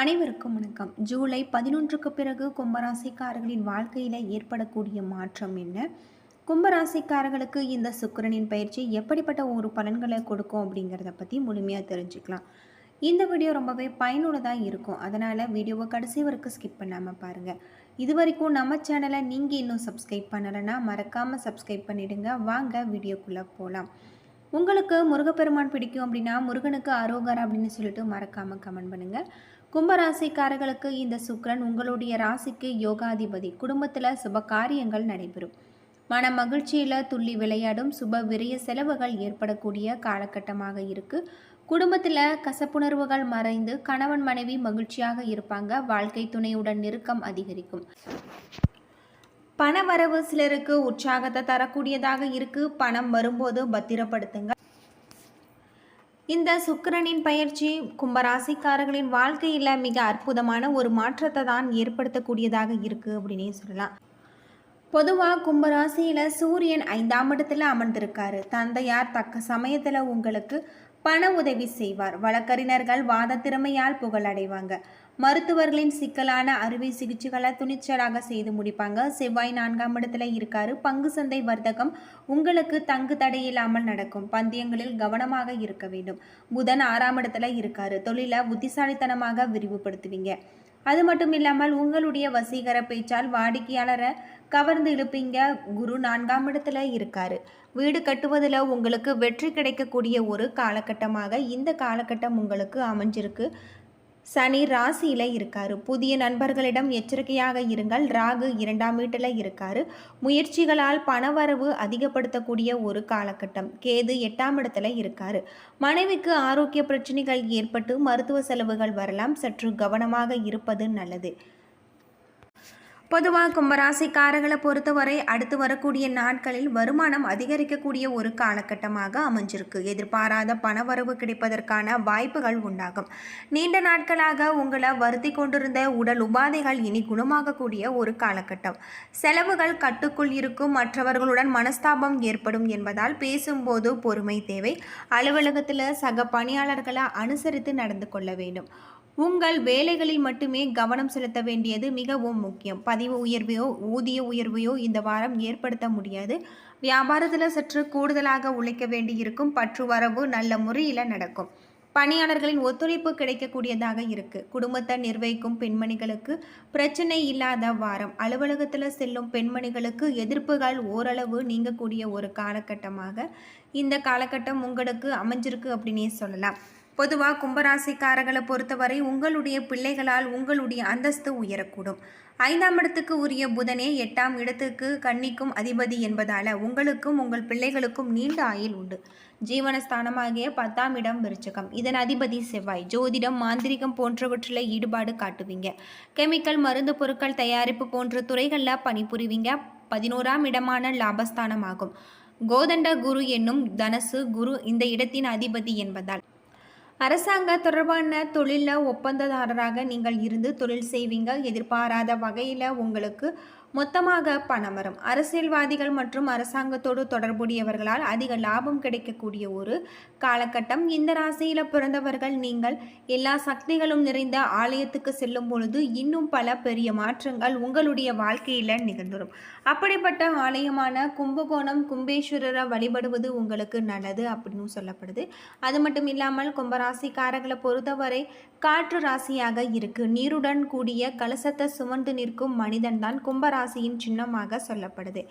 அனைவருக்கும் வணக்கம். ஜூலை பதினொன்றுக்கு பிறகு கும்பராசிக்காரர்களின் வாழ்க்கையில் ஏற்படக்கூடிய மாற்றம் என்ன? கும்பராசிக்காரர்களுக்கு இந்த சுக்கிரனின் பயிற்சி எப்படிப்பட்ட ஒரு பலன்களை கொடுக்கும் அப்படிங்கிறத பற்றி முழுமையாக தெரிஞ்சுக்கலாம். இந்த வீடியோ ரொம்பவே பயனுள்ளதாக இருக்கும். அதனால் வீடியோவை கடைசி வரைக்கும் ஸ்கிப் பண்ணாமல் பாருங்கள் இது வரைக்கும் நம்ம சேனலை நீங்கள் இன்னும் சப்ஸ்கிரைப் பண்ணலைன்னா மறக்காமல் சப்ஸ்கிரைப் பண்ணிடுங்க. வாங்க வீடியோக்குள்ளே போகலாம் உங்களுக்கு முருகப்பெருமான் பிடிக்கும் அப்படின்னா முருகனுக்கு அரோகர் அப்படின்னு சொல்லிட்டு மறக்காமல் கமெண்ட் பண்ணுங்கள் கும்பராசிக்காரர்களுக்கு இந்த சுக்கரன் உங்களுடைய ராசிக்கு யோகாதிபதி. குடும்பத்தில் சுப காரியங்கள் நடைபெறும். மன மகிழ்ச்சியில் துள்ளி விளையாடும் சுப விரைய செலவுகள் ஏற்படக்கூடிய காலகட்டமாக இருக்கு. குடும்பத்தில் கசப்புணர்வுகள் மறைந்து கணவன் மனைவி மகிழ்ச்சியாக இருப்பாங்க. வாழ்க்கை துணையுடன் நெருக்கம் அதிகரிக்கும். பணவரவு சிலருக்கு உற்சாகத்தை தரக்கூடியதாக இருக்குது பணம் வரும்போது பத்திரப்படுத்துங்க. இந்த சுக்கிரனின் பயிற்சி கும்பராசிக்காரர்களின் வாழ்க்கையில் மிக அற்புதமான ஒரு மாற்றத்தை தான் ஏற்படுத்தக்கூடியதாக இருக்குது அப்படின்னே சொல்லலாம். பொதுவாக கும்பராசியில் சூரியன் ஐந்தாம் இடத்துல அமர்ந்திருக்காரு. தந்தையார் தக்க சமயத்தில் உங்களுக்கு பண உதவி செய்வார். வழக்கறிஞர்கள் வாத திறமையால் புகழடைவாங்க. மருத்துவர்களின் சிக்கலான அறுவை சிகிச்சைகளை துணிச்சலாக செய்து முடிப்பாங்க. செவ்வாய் நான்காம் இடத்துல இருக்காரு. பங்கு சந்தை வர்த்தகம் உங்களுக்கு தங்கு தடையில்லாமல் நடக்கும். பந்தயங்களில் கவனமாக இருக்க வேண்டும். புதன் ஆறாம் இடத்துல இருக்காரு. தொழிலை புத்திசாலித்தனமாக விரிவுபடுத்துவீங்க. அது மட்டும் இல்லாமல் உங்களுடைய வசீகர பேச்சால் வாடிக்கையாளரை கவர்ந்து இழுப்பீங்க. குரு நான்காம் இடத்துல இருக்காரு. வீடு கட்டுவதில் உங்களுக்கு வெற்றி கிடைக்கக்கூடிய ஒரு காலகட்டமாக இந்த காலகட்டம் உங்களுக்கு அமைஞ்சிருக்கு. சனி ராசியில் இருக்காரு. புதிய நண்பர்களிடம் எச்சரிக்கையாக இருங்கள். ராகு இரண்டாம் வீட்டில் இருக்காரு. முயற்சிகளால் பணவரவு அதிகப்படுத்தக்கூடிய ஒரு காலகட்டம். கேது எட்டாம் இடத்துல இருக்காரு. மனைவிக்கு ஆரோக்கிய பிரச்சனைகள் ஏற்பட்டு மருத்துவ செலவுகள் வரலாம். சற்று கவனமாக இருப்பது நல்லது. பொதுவாக கும்பராசிக்காரர்களை பொறுத்தவரை அடுத்து வரக்கூடிய நாட்களில் வருமானம் அதிகரிக்கக்கூடிய ஒரு காலகட்டமாக அமைஞ்சிருக்கு. எதிர்பாராத பணவரவு கிடைப்பதற்கான வாய்ப்புகள் உண்டாகும். நீண்ட நாட்களாக உங்களை வருத்தி கொண்டிருந்த உடல் உபாதைகள் இனி குணமாகக்கூடிய ஒரு காலகட்டம். செலவுகள் கட்டுக்குள் இருக்கும் மற்றவர்களுடன் மனஸ்தாபம் ஏற்படும் என்பதால் பேசும்போது பொறுமை தேவை. அலுவலகத்தில் சக பணியாளர்களை அனுசரித்து நடந்து கொள்ள வேண்டும். உங்கள் வேலைகளில் மட்டுமே கவனம் செலுத்த வேண்டியது மிகவும் முக்கியம். பதிவு உயர்வையோ ஊதிய உயர்வையோ இந்த வாரம் ஏற்படுத்த முடியாது. வியாபாரத்தில் சற்று கூடுதலாக உழைக்க வேண்டியிருக்கும். பற்று வரவு நல்ல முறையில் நடக்கும். பணியாளர்களின் ஒத்துழைப்பு கிடைக்கக்கூடியதாக இருக்குது குடும்பத்தை நிர்வகிக்கும் பெண்மணிகளுக்கு பிரச்சனை இல்லாத வாரம். அலுவலகத்தில் செல்லும் பெண்மணிகளுக்கு எதிர்ப்புகள் ஓரளவு நீங்கக்கூடிய ஒரு காலகட்டமாக இந்த காலகட்டம் உங்களுக்கு அமைஞ்சிருக்கு அப்படின்னே சொல்லலாம். பொதுவாக கும்பராசிக்காரர்களை பொறுத்தவரை உங்களுடைய பிள்ளைகளால் உங்களுடைய அந்தஸ்து உயரக்கூடும். ஐந்தாம் இடத்துக்கு உரிய புதனே எட்டாம் இடத்துக்கு கன்னிக்கும் அதிபதி என்பதால் உங்களுக்கும் உங்கள் பிள்ளைகளுக்கும் நீண்ட ஆயுள் உண்டு. ஜீவனஸ்தானமாகிய பத்தாம் இடம் விருச்சகம். இதன் அதிபதி செவ்வாய். ஜோதிடம் மாந்திரிகம் போன்றவற்றில் ஈடுபாடு காட்டுவீங்க. கெமிக்கல் மருந்து பொருட்கள் தயாரிப்பு போன்ற துறைகளில் பணிபுரிவீங்க. பதினோராம் இடமான லாபஸ்தானமாகும். கோதண்ட குரு என்னும் தனசு குரு இந்த இடத்தின் அதிபதி என்பதால் அரசாங்க தொடர்பான தொழிலில் ஒப்பந்ததாரராக நீங்கள் இருந்து தொழில் செய்வீங்க. எதிர்பாராத வகையில் உங்களுக்கு மொத்தமாக பணம் வரும் அரசியல்வாதிகள் மற்றும் அரசாங்கத்தோடு தொடர்புடையவர்களால் அதிக லாபம் கிடைக்கக்கூடிய ஒரு காலகட்டம். இந்த ராசியில் பிறந்தவர்கள் நீங்கள் எல்லா சக்திகளும் நிறைந்த ஆலயத்துக்கு செல்லும் பொழுது இன்னும் பல பெரிய மாற்றங்கள் உங்களுடைய வாழ்க்கையில் நிகழ்ந்துடும் அப்படிப்பட்ட ஆலயமான கும்பகோணம் கும்பேஸ்வரரை வழிபடுவது உங்களுக்கு நல்லது அப்படின்னு சொல்லப்படுது. அது மட்டும் இல்லாமல் கும்பராசிக்காரர்களை பொறுத்தவரை காற்று ராசியாக இருக்கு. நீருடன் கூடிய கலசத்தை சுமந்து நிற்கும் மனிதன்தான் கும்பராசியின் சின்னமாக சொல்லப்படுது.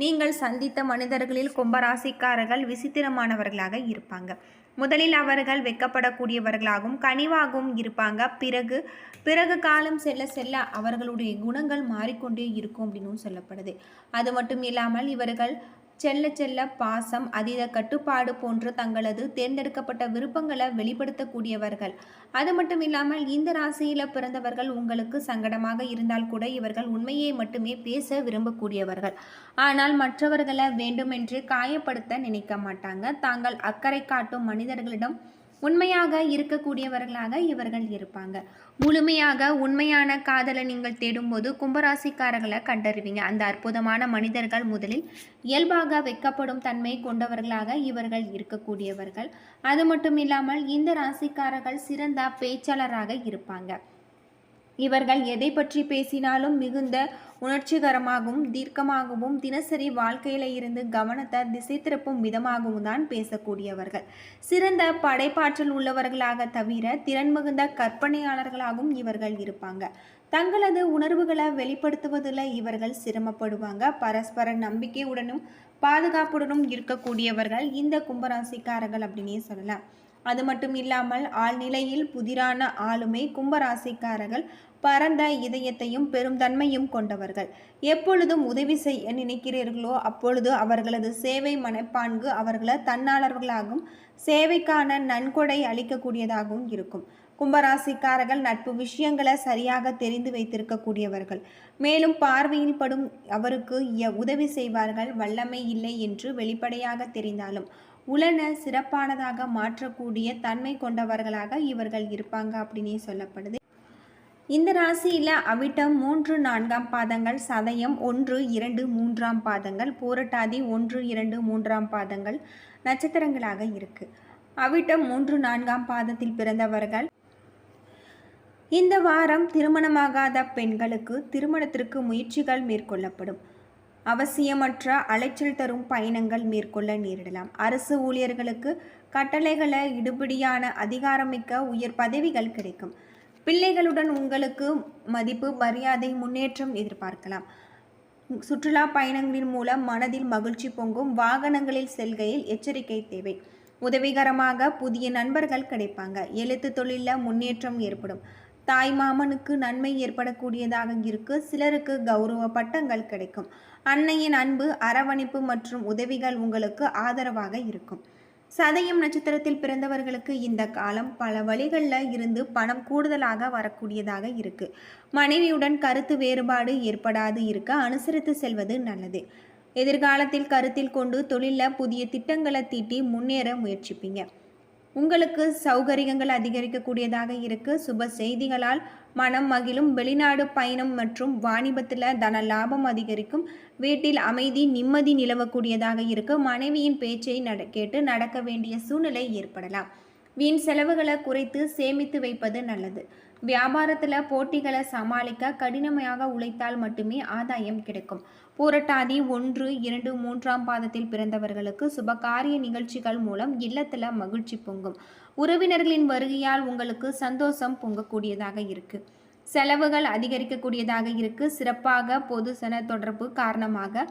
நீங்கள் சந்தித்த மனிதர்களில் கும்பராசிக்காரர்கள் விசித்திரமானவர்களாக இருப்பாங்க. முதலில் அவர்கள் வெக்கப்படக்கூடியவர்களாகவும் கனிவாகவும் இருப்பாங்க. பிறகு பிறகு காலம் செல்ல செல்ல அவர்களுடைய குணங்கள் மாறிக்கொண்டே இருக்கும் அப்படின்னு சொல்லப்படுது. அது மட்டும் இல்லாமல் இவர்கள் செல்ல செல்ல பாசம் அதீத கட்டுப்பாடு போன்ற தங்களது தேர்ந்தெடுக்கப்பட்ட விருப்பங்களை வெளிப்படுத்தக்கூடியவர்கள். அது மட்டும் இல்லாமல் இந்த ராசியில் பிறந்தவர்கள் உங்களுக்கு சங்கடமாக இருந்தால் கூட இவர்கள் உண்மையை மட்டுமே பேச விரும்பக்கூடியவர்கள். ஆனால் மற்றவர்களை வேண்டுமென்று காயப்படுத்த நினைக்க மாட்டாங்க. தாங்கள் அக்கறை காட்டும் மனிதர்களிடம் உண்மையாக இருக்கக்கூடியவர்களாக இவர்கள் இருப்பாங்க. முழுமையாக உண்மையான காதலை நீங்கள் தேடும்போது கும்பராசிக்காரர்களை கண்டறிவீங்க. அந்த அற்புதமான மனிதர்கள் முதலில் இயல்பாக வைக்கப்படும் தன்மை கொண்டவர்களாக இவர்கள் இருக்கக்கூடியவர்கள். அது மட்டும் இல்லாமல் இந்த ராசிக்காரர்கள் சிறந்த பேச்சாளராக இருப்பாங்க. இவர்கள் எதை பற்றி பேசினாலும் மிகுந்த உணர்ச்சிகரமாகவும் தீர்க்கமாகவும் தினசரி வாழ்க்கையில இருந்து கவனத்தை திசை திருப்பும் விதமாகவும் தான் பேசக்கூடியவர்கள். சிறந்த படைப்பாற்றல் உள்ளவர்களாக தவிர திறன் மிகுந்த கற்பனையாளர்களாகவும் இவர்கள் இருப்பாங்க. தங்களது உணர்வுகளை வெளிப்படுத்துவதில் இவர்கள் சிரமப்படுவாங்க. பரஸ்பர நம்பிக்கையுடனும் பாதுகாப்புடனும் இருக்கக்கூடியவர்கள் இந்த கும்பராசிக்காரர்கள் அப்படின்னே சொல்லலாம். அது மட்டும் இல்லாமல் ஆழ்நிலையில் புதிரான ஆளுமை கும்பராசிக்காரர்கள் பரந்த இதயத்தையும் பெரும் தன்மையும் கொண்டவர்கள். எப்பொழுதும் உதவி செய்ய நினைக்கிறீர்களோ அப்பொழுது அவர்களது சேவை மனப்பான்கு அவர்களை தன்னாளர்களாகவும் சேவைக்கான நன்கொடை அளிக்கக்கூடியதாகவும் இருக்கும். கும்பராசிக்காரர்கள் நட்பு விஷயங்களை சரியாக தெரிந்து வைத்திருக்கக்கூடியவர்கள். மேலும் பார்வையில் படும் அவருக்கு உதவி செய்வார்கள். வல்லமை இல்லை என்று வெளிப்படையாக தெரிந்தாலும் உலன சிறப்பானதாக மாற்றக்கூடிய தன்மை கொண்டவர்களாக இவர்கள் இருப்பாங்க அப்படின்னே சொல்லப்படுது. இந்த ராசியில் அவிட்டம் மூன்று நான்காம் பாதங்கள் சதயம் ஒன்று இரண்டு மூன்றாம் பாதங்கள் போரட்டாதி ஒன்று இரண்டு மூன்றாம் பாதங்கள் நட்சத்திரங்களாக இருக்கு. அவிட்டம் மூன்று நான்காம் பாதத்தில் பிறந்தவர்கள். இந்த வாரம் திருமணமாகாத பெண்களுக்கு திருமணத்திற்கு முயற்சிகள் மேற்கொள்ளப்படும். அவசியமற்ற அலைச்சல் தரும் பயணங்கள் மேற்கொள்ள நேரிடலாம். அரசு ஊழியர்களுக்கு கட்டளைகளை இடுபடியான அதிகாரமிக்க உயர் பதவிகள் கிடைக்கும். பிள்ளைகளுடன் உங்களுக்கு மதிப்பு மரியாதை முன்னேற்றம் எதிர்பார்க்கலாம். சுற்றுலா பயணங்களின் மூலம் மனதில் மகிழ்ச்சி பொங்கும். வாகனங்களில் செல்கையில் எச்சரிக்கை தேவை. உதவிகரமாக புதிய நண்பர்கள் கிடைப்பாங்க. எழுத்து தொழிலில் முன்னேற்றம் ஏற்படும். தாய் மாமனுக்கு நன்மை ஏற்படக்கூடியதாக இருக்கு. சிலருக்கு கௌரவ பட்டங்கள் கிடைக்கும். அன்னையின் அன்பு அரவணைப்பு மற்றும் உதவிகள் உங்களுக்கு ஆதரவாக இருக்கும். சதயம் நட்சத்திரத்தில் பிறந்தவர்களுக்கு இந்த காலம் பல வழிகளில் இருந்து பணம் கூடுதலாக வரக்கூடியதாக இருக்கு. மனைவியுடன் கருத்து வேறுபாடு ஏற்படாது இருக்க அனுசரித்து செல்வது நல்லது. எதிர்காலத்தில் கருத்தில் கொண்டு தொழிலில் புதிய திட்டங்களை தீட்டி முன்னேற முயற்சிப்பீங்க. உங்களுக்கு சௌகரியங்கள் அதிகரிக்கக்கூடியதாக இருக்கு. சுப செய்திகளால் மனம் மகிழும். வெளிநாடு பயணம் மற்றும் வாணிபத்தில் தன லாபம் அதிகரிக்கும். வீட்டில் அமைதி நிம்மதி நிலவக்கூடியதாக இருக்கு. மனைவியின் பேச்சை நட கேட்டு நடக்க வேண்டிய சூழ்நிலை ஏற்படலாம். வீண் செலவுகளை குறைத்து சேமித்து வைப்பது நல்லது. வியாபாரத்தில் போட்டிகளை சமாளிக்க கடினமாக உழைத்தால் மட்டுமே ஆதாயம் கிடைக்கும். பூரட்டாதி ஒன்று இரண்டு மூன்றாம் பாதத்தில் பிறந்தவர்களுக்கு சுபகாரிய நிகழ்ச்சிகள் மூலம் இல்லத்தில் மகிழ்ச்சி பொங்கும். உறவினர்களின் வருகையால் உங்களுக்கு சந்தோஷம் பொங்கக்கூடியதாக இருக்கு. செலவுகள் அதிகரிக்கக்கூடியதாக இருக்கு. சிறப்பாக பொதுசன தொடர்பு காரணமாக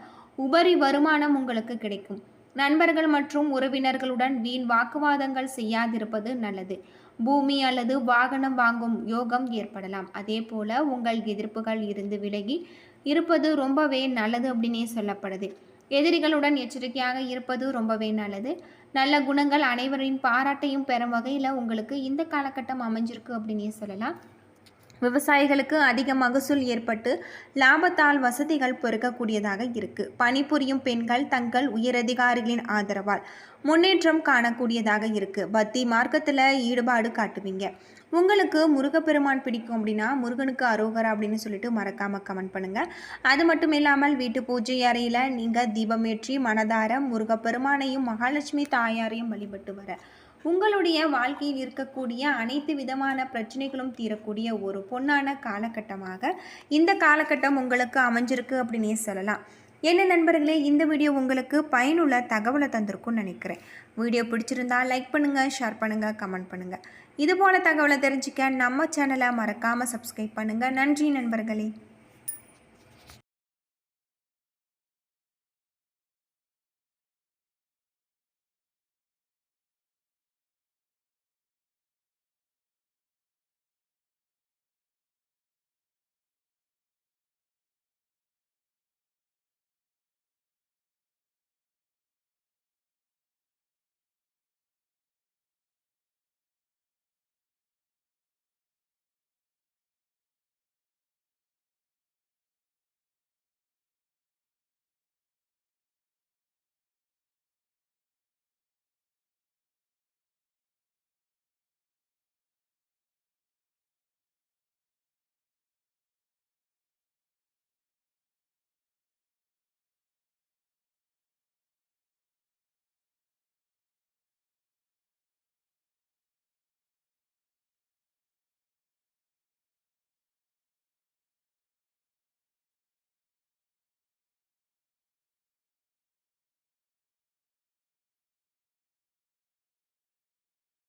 உபரி வருமானம் உங்களுக்கு கிடைக்கும். நண்பர்கள் மற்றும் உறவினர்களுடன் வீண் வாக்குவாதங்கள் செய்யாதிருப்பது நல்லது. பூமி அல்லது வாகனம் வாங்கும் யோகம் ஏற்படலாம். அதே போல உங்கள் எதிர்ப்புகள் இருந்து விலகி இருப்பது ரொம்பவே நல்லது அப்படின்னே சொல்லப்படுது. எதிரிகளுடன் எச்சரிக்கையாக இருப்பது ரொம்பவே நல்லது. நல்ல குணங்கள் அனைவரின் பாராட்டையும் பெறும் வகையில் உங்களுக்கு இந்த காலகட்டம் அமைஞ்சிருக்கு அப்படின்னே சொல்லலாம். விவசாயிகளுக்கு அதிக மகசூல் ஏற்பட்டு லாபத்தால் வசதிகள் பெருக்கக்கூடியதாக இருக்கு. பணிபுரியும் பெண்கள் தங்கள் உயரதிகாரிகளின் ஆதரவால் முன்னேற்றம் காணக்கூடியதாக இருக்கு. பக்தி மார்க்கத்தில் ஈடுபாடு காட்டுவீங்க. உங்களுக்கு முருகப்பெருமான் பிடிக்கும் அப்படின்னா முருகனுக்கு அரோகரா அப்படின்னு சொல்லிட்டு மறக்காம கமெண்ட் பண்ணுங்க. அது மட்டும் இல்லாமல் வீட்டு பூஜை அறையில் நீங்கள் தீபமேற்றி மனதார முருகப்பெருமானையும் மகாலட்சுமி தாயாரையும் வழிபட்டு வர உங்களுடைய வாழ்க்கையில் இருக்கக்கூடிய அனைத்து விதமான பிரச்சனைகளும் தீரக்கூடிய ஒரு பொன்னான காலகட்டமாக இந்த காலகட்டம் உங்களுக்கு அமைஞ்சிருக்கு அப்படின்னே சொல்லலாம். என்ன நண்பர்களே இந்த வீடியோ உங்களுக்கு பயனுள்ள தகவலை தந்திருக்கும்னு நினைக்கிறேன். வீடியோ பிடிச்சிருந்தா லைக் பண்ணுங்கள் ஷேர் பண்ணுங்கள் கமெண்ட் பண்ணுங்கள் இதுபோல தகவலை தெரிஞ்சுக்க நம்ம சேனலை மறக்காமல் சப்ஸ்கிரைப் பண்ணுங்கள் நன்றி நண்பர்களே.